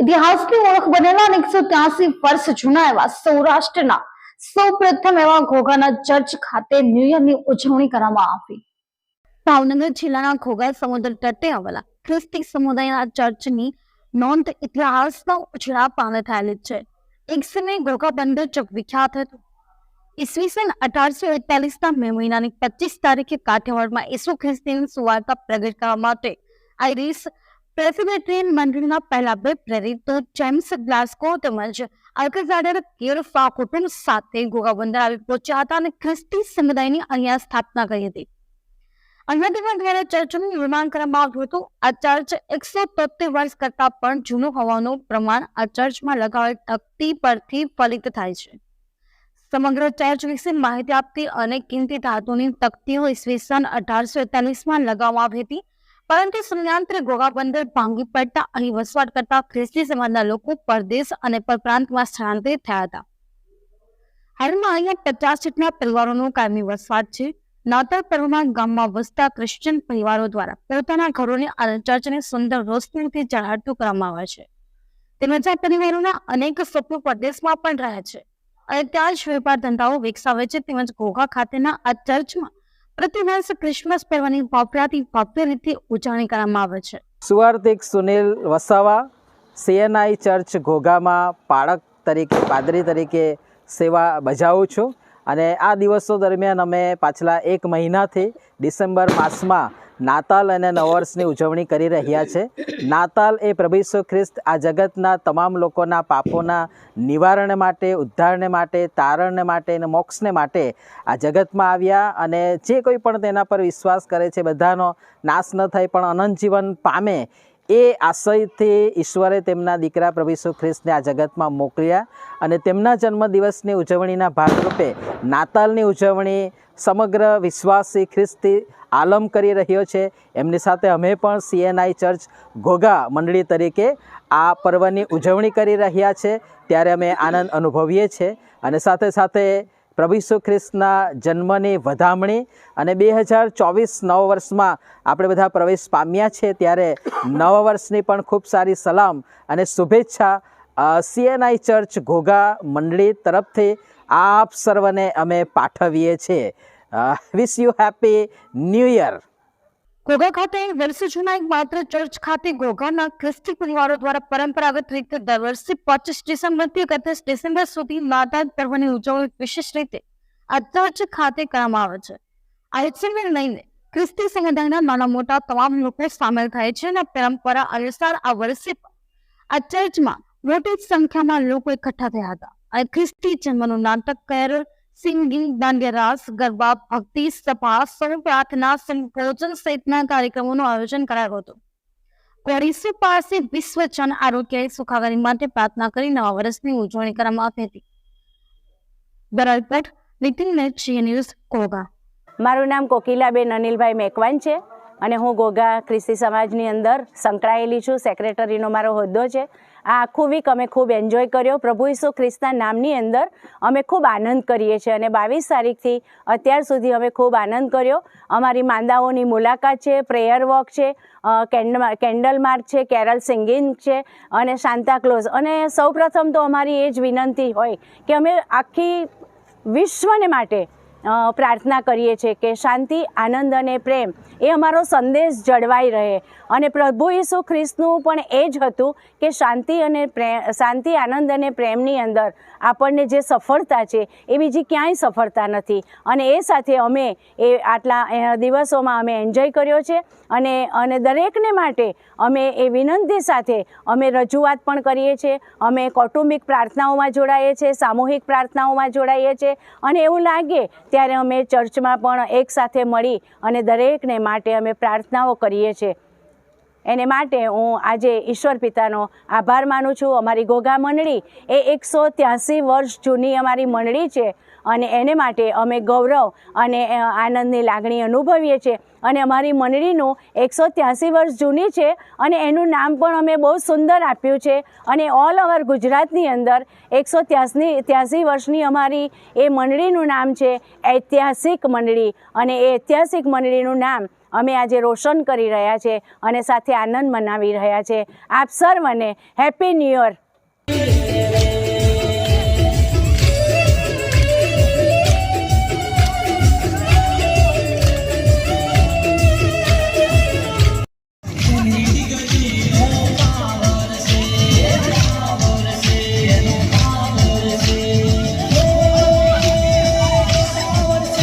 ઇતિહાસની ઓળખ બનેલા એકસો ત્યાસી વર્ષ જૂના એવા સૌરાષ્ટ્રના સૌ પ્રથમ એવા ઘોઘાના ચર્ચ ખાતે ન્યૂ યરની ઉજવણી કરવામાં આવી. ભાવનગર જિલ્લાના ઘોઘા સમુદ્ર તટે આવેલા ખ્રિસ્તી સમુદાયના ચર્ચની નોંધ ઇતિહાસના ઉછળા પામે થયેલી છે. એક ઘોઘા બંદર ચોક વિખ્યાત હતું. ઈસવીસન અઢારસો એકતાલીસના મે મહિનાની પચીસ તારીખે કાઠિયાવાડમાં ઈસુ ખ્રિસ્તીની સુવાર્તા પ્રગટ કરવા માટે આઈરિસ પ્રેસિડેન્ટિયન મંડળીના પહેલા બે પ્રેરિત જેમ્સ ગ્લાસ્કો તેમજ અલ્કઝાડર કિરફા કુટુંબ સાથે ઘોઘા બંદર આવી પહોંચ્યા હતા અને ખ્રિસ્તી સમુદાયની અહીંયા સ્થાપના કરી હતી. અંગ્રેજીમાં ઘેરે ચર્ચનું નિર્માણ કરવામાં આવ્યું હતું. આ ચર્ચ એકસો તોતેર વર્ષ કરતા પણ જૂનું હોવાનું પ્રમાણ આ ચર્ચમાં લગાવેલ તકતી પરથી ફલિત થાય છે. સમગ્ર ચર્ચ વિશે માહિતી આપતી અનેક કિંમતી ધાતુની તકતીઓ ઈસવીસન અઢારસો એકતાલીસમાં લગાવવામાં આવી હતી. પરંતુ સમયાંતરે ગોવા બંદર ભાંગી પડતા અહીં વસવાટ કરતા ખ્રિસ્તી સમાજના લોકો પરદેશ અને પરપ્રાંતમાં સ્થળાંતરિત થયા હતા. હાલમાં અહીંયા પચાસ જેટલા પરિવારોનો કાયમી વસવાટ છે. નાતર પર્વમાં ગામમાં વસતા ક્રિશ્ચિયન પરિવારો દ્વારા પોતાના ઘરોને અને ચર્ચને સુંદર રોશનીથી ઝળહળતું કરવામાં આવે છે. તેમજ આ પરિવારોના અનેક સભ્યો પરદેશમાં પણ રહે છે. અને ત્યાં જ વેપાર ધંધાઓ વિકસાવે છે. તેમજ ઘોઘા ખાતેના આ ચર્ચમાં પ્રતિવર્ષ ક્રિસમસ પર્વની ભવ્યાથી ભવ્ય રીતે ઉજવણી કરવામાં આવે છે. સુવાર્તિક સુનિલ વસાવા સીએનઆઈ ચર્ચ ઘોઘામાં પાળક તરીકે, પાદરી તરીકે સેવા બજાવું છું. અને આ દિવસો દરમિયાન અમે પાછલા એક મહિનાથી ડિસેમ્બર માસમાં નાતાલ અને નવર્ષની ઉજવણી કરી રહ્યા છે. નાતાલ એ પ્રભુ ખ્રિસ્ત આ જગતના તમામ લોકોના પાપોના નિવારણ માટે, ઉદ્ધારને માટે, તારણને માટે અને મોક્ષને માટે આ જગતમાં આવ્યા અને જે કોઈ પણ તેના પર વિશ્વાસ કરે છે, બધાનો નાશ ન થાય પણ અનંત જીવન પામે એ આશયથી ઈશ્વરે તેમના દીકરા પ્રભુ ખ્રિસ્તને આ જગતમાં મોકલ્યા અને તેમના જન્મદિવસની ઉજવણીના ભાગરૂપે નાતાલની ઉજવણી સમગ્ર વિશ્વાસી ખ્રિસ્તી આલમ કરી રહ્યો છે. એમની સાથે અમે પણ સીએનઆઈ ચર્ચ ઘોઘા મંડળી તરીકે આ પર્વની ઉજવણી કરી રહ્યા છે. ત્યારે અમે આનંદ અનુભવીએ છીએ અને સાથે સાથે પ્રભુ ઈસુ ખ્રિસ્તના જન્મની વધામણી અને બે હજાર ચોવીસ નવ વર્ષમાં આપણે બધા પ્રવેશ પામ્યા છે, ત્યારે નવ વર્ષની પણ ખૂબ સારી સલામ અને શુભેચ્છા સીએનઆઈ ચર્ચ ઘોઘા મંડળી તરફથી આપ સર્વને અમે પાઠવીએ છીએ. Wish you happy new year Ghogha ખાતે વર્ષ જૂના એક માત્ર ચર્ચ ખાતે ઘોઘાના ખ્રિસ્તી પરિવારો દ્વારા પરંપરાગત રીતે દર વર્ષે પચીસ ડિસેમ્બરથી એકત્રીસ ડિસેમ્બર સુધી નાતાલ પર્વની ઉજવણી વિશેષ રીતે આ ચર્ચ ખાતે કરવામાં આવે છે. આ ઉત્સવને લઈને ખ્રિસ્તી સમુદાયના નાના મોટા તમામ લોકો સામેલ થાય છે અને પરંપરા અનુસાર આ વર્ષે આ ચર્ચમાં મોટી સંખ્યામાં લોકો એકઠા થયા હતા. અને ખ્રિસ્તી જન્મનું નાટક કર સિંગિંગ દાંડિયારાસ ગરબા ભક્તિ સભા પ્રાર્થના સંકોચન સહિતના કાર્યક્રમોનું આયોજન કરાયું હતું કોરિસુ પાસે વિશ્વ જન આરોગ્ય સુખાકારી માટે પ્રાર્થના કરી નવા વર્ષની ઉજવણી કરવામાં આવી હતી. બરાબર, નીતિન નેટ ન્યૂઝ કોગા. મારું નામ કોકિલાબેન અનિલભાઈ મેકવાન છે. અને હું ગોગા ખ્રિસ્તી સમાજની અંદર સંકળાયેલી છું, સેક્રેટરીનો મારો હોદ્દો છે. આ આખું વીક અમે ખૂબ એન્જોય કર્યો. પ્રભુ ઈસુ ખ્રિસ્તના નામની અંદર અમે ખૂબ આનંદ કરીએ છીએ અને બાવીસ તારીખથી અત્યાર સુધી અમે ખૂબ આનંદ કર્યો. અમારી માંદાઓની મુલાકાત છે પ્રેયર વોક છે કેન્ડ કેન્ડલ માર્ક છે કેરલ સિંગિંગ છે અને સાન્તાક્લોઝ અને સૌપ્રથમ તો અમારી એ જ વિનંતી હોય કે અમે આખી વિશ્વને માટે પ્રાર્થના કરીએ છીએ કે શાંતિ, આનંદ અને પ્રેમ એ અમારો સંદેશ જળવાઈ રહે. અને પ્રભુ ઈસુ ખ્રિસ્તનું પણ એ જ હતું કે શાંતિ અને પ્રેમ શાંતિ, આનંદ અને પ્રેમની અંદર આપણને જે સફળતા છે એ બીજી ક્યાંય સફળતા નથી. અને એ સાથે અમે એ આટલા દિવસોમાં અમે એન્જોય કર્યો છે અને અને દરેકને માટે અમે એ વિનંતી સાથે અમે રજૂઆત પણ કરીએ છીએ. અમે કૌટુંબિક પ્રાર્થનાઓમાં જોડાઈએ છીએ, સામૂહિક પ્રાર્થનાઓમાં જોડાઈએ છીએ અને એવું લાગે ત્યારે અમે ચર્ચમાં પણ એકસાથે મળી અને દરેકને માટે અમે પ્રાર્થનાઓ કરીએ છીએ. એને માટે હું આજે ઈશ્વર પિતાનો આભાર માનું છું. અમારી ગોગા મંડળી એ એકસો ત્યાંસી વર્ષ જૂની અમારી મંડળી છે. અને એને માટે અમે ગૌરવ અને આનંદની લાગણી અનુભવીએ છીએ. અને અમારી મંડળીનું એકસો ત્યાંસી વર્ષ જૂની છે અને એનું નામ પણ અમે બહુ સુંદર આપ્યું છે. અને ઓલ ઓવર ગુજરાતની અંદર એકસો ત્યાસી ત્યાંસી વર્ષની અમારી એ મંડળીનું નામ છે ઐતિહાસિક મંડળી. અને એ ઐતિહાસિક મંડળીનું નામ અમે આજે રોશન કરી રહ્યા છે અને સાથે આનંદ મનાવી રહ્યા છે. આપ સર્વને હેપી ન્યૂ યર